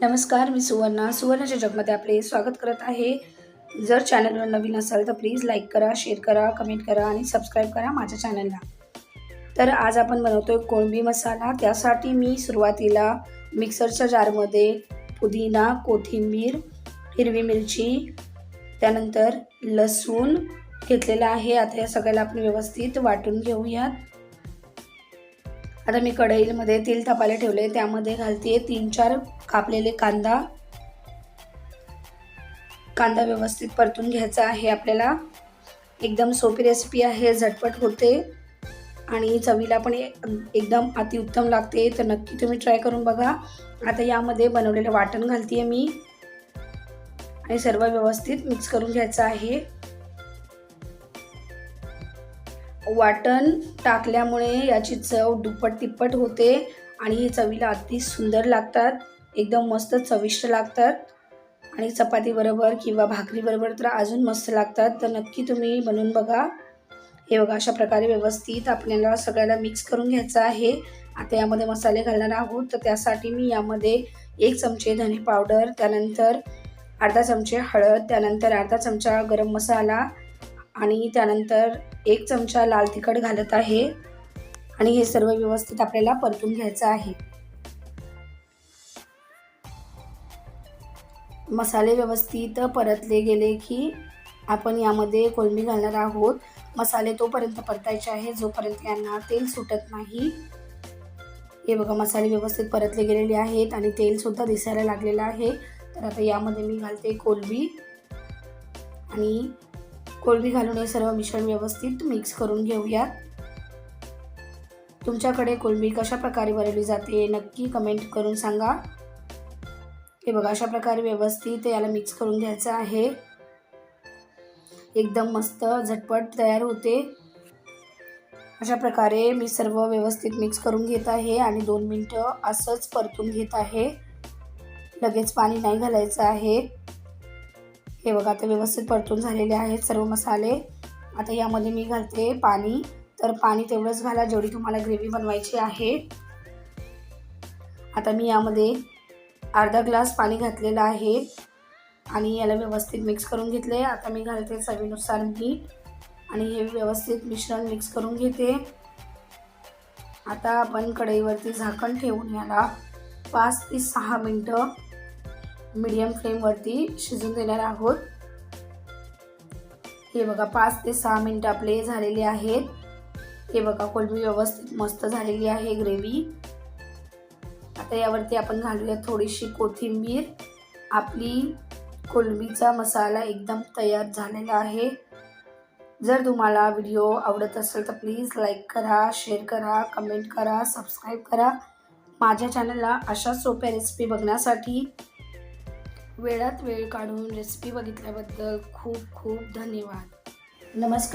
नमस्कार मी सुवर्णा. सुवर्णाच्या जगमध्ये आपले स्वागत करत आहे. जर चॅनलवर नवीन असाल तर प्लीज लाईक करा शेअर करा कमेंट करा आणि सबस्क्राईब करा माझ्या चॅनलला तर आज आपण बनवतोय कोळंबी मसाला. त्यासाठी मी सुरुवातीला मिक्सरच्या जारमध्ये पुदिना कोथिंबीर हिरवी मिरची त्यानंतर लसूण घेतलेला आहे. आता या सगळ्याला आपण व्यवस्थित वाटून घेऊयात. आता मी कढईमध्ये तेल तापायला ठेवले त्यामध्ये घालते तीन चार कापलेले कांदा. कांदा व्यवस्थित परतून घ्यायचा आहे आपल्याला. एकदम सोपी रेसिपी आहे झटपट होते. आणि चवीला पण एकदम अतिउत्तम लागते. तर नक्की तुम्ही ट्राय करून बघा. आता यामध्ये बनवलेलं वाटण घालते मी. आणि सर्व व्यवस्थित मिक्स करून घ्यायचं आहे. वाटण टाकल्यामुळे याची चव दुप्पट तिप्पट होते आणि हे चवीला अगदी सुंदर लागतात. एकदम मस्त चविष्ट लागतात. आणि चपातीबरोबर किंवा भाकरीबरोबर तर अजून मस्त लागतात. तर नक्की तुम्ही बनवून बघा. हे बघा अशा प्रकारे व्यवस्थित आपल्याला सगळ्याला मिक्स करून घ्यायचं आहे. आता यामध्ये मसाले घालणार आहोत. तर त्यासाठी मी यामध्ये एक चमचे धने पावडर त्यानंतर अर्धा चमचे हळद त्यानंतर अर्धा चमचा गरम मसाला आणि त्यानंतर एक चमचा लाल तिखट घालत आहे आणि हे सर्व व्यवस्थित आपल्याला परतून घ्यायचं आहे. मसाले व्यवस्थित परतले गेले की आपण यामध्ये कोळंबी घालणार आहोत. मसाले तोपर्यंत परतायचे आहे जोपर्यंत यांना तेल सुटत नाही. हे बघा मसाले व्यवस्थित परतले गेलेले आहेत आणि तेलसुद्धा दिसायला लागलेलं आहे. तर आता यामध्ये मी घालते कोलबी आणि कोळंबी घालून हे सर्व मिश्रण व्यवस्थित मिक्स करून घेऊयात. तुमच्याकडे कोळंबी कशा प्रकारे बनवली जाते नक्की कमेंट करून सांगा. हे बघा अशा प्रकारे व्यवस्थित याला मिक्स करून घ्यायचं आहे. एकदम मस्त झटपट तयार होते. अशा प्रकारे मी सर्व व्यवस्थित मिक्स करून घेत आहे आणि दोन मिनटं असंच परतून घेत आहे. लगेच पाणी नाही घालायचं आहे. हे बघा आता व्यवस्थित परतून झालेले आहेत सर्व मसाले. आता यामध्ये मी घालते पाणी. तर पाणी तेवढंच घाला जेवढी तुम्हाला ग्रेव्ही बनवायची आहे. आता मी यामध्ये अर्धा ग्लास पाणी घातलेलं आहे आणि याला व्यवस्थित मिक्स करून घेतले आता मी घालते चवीनुसार मीठ आणि हे व्यवस्थित मिश्रण मिक्स करून घेते. आता आपण कढईवरती झाकण ठेवून याला पाच ते सहा मिनटं मीडियम फ्लेमवरती शिजून देणार आहोत. हे बघा पाच ते सहा मिनटं आपले झालेले आहेत. हे बघा कोलमी व्यवस्थित मस्त झालेली आहे ग्रेव्ही आता यावरती आपण घालूया थोडीशी कोथिंबीर. आपली कोलमीचा मसाला एकदम तयार झालेला आहे. जर तुम्हाला व्हिडिओ आवडत असेल तर प्लीज लाईक करा शेअर करा कमेंट करा सबस्क्राईब करा. माझ्या चॅनलला अशा सोप्या रेसिपी बघण्यासाठी वेळात वेळ काढून रेसिपी बघितल्याबद्दल खूप खूप धन्यवाद. नमस्कार.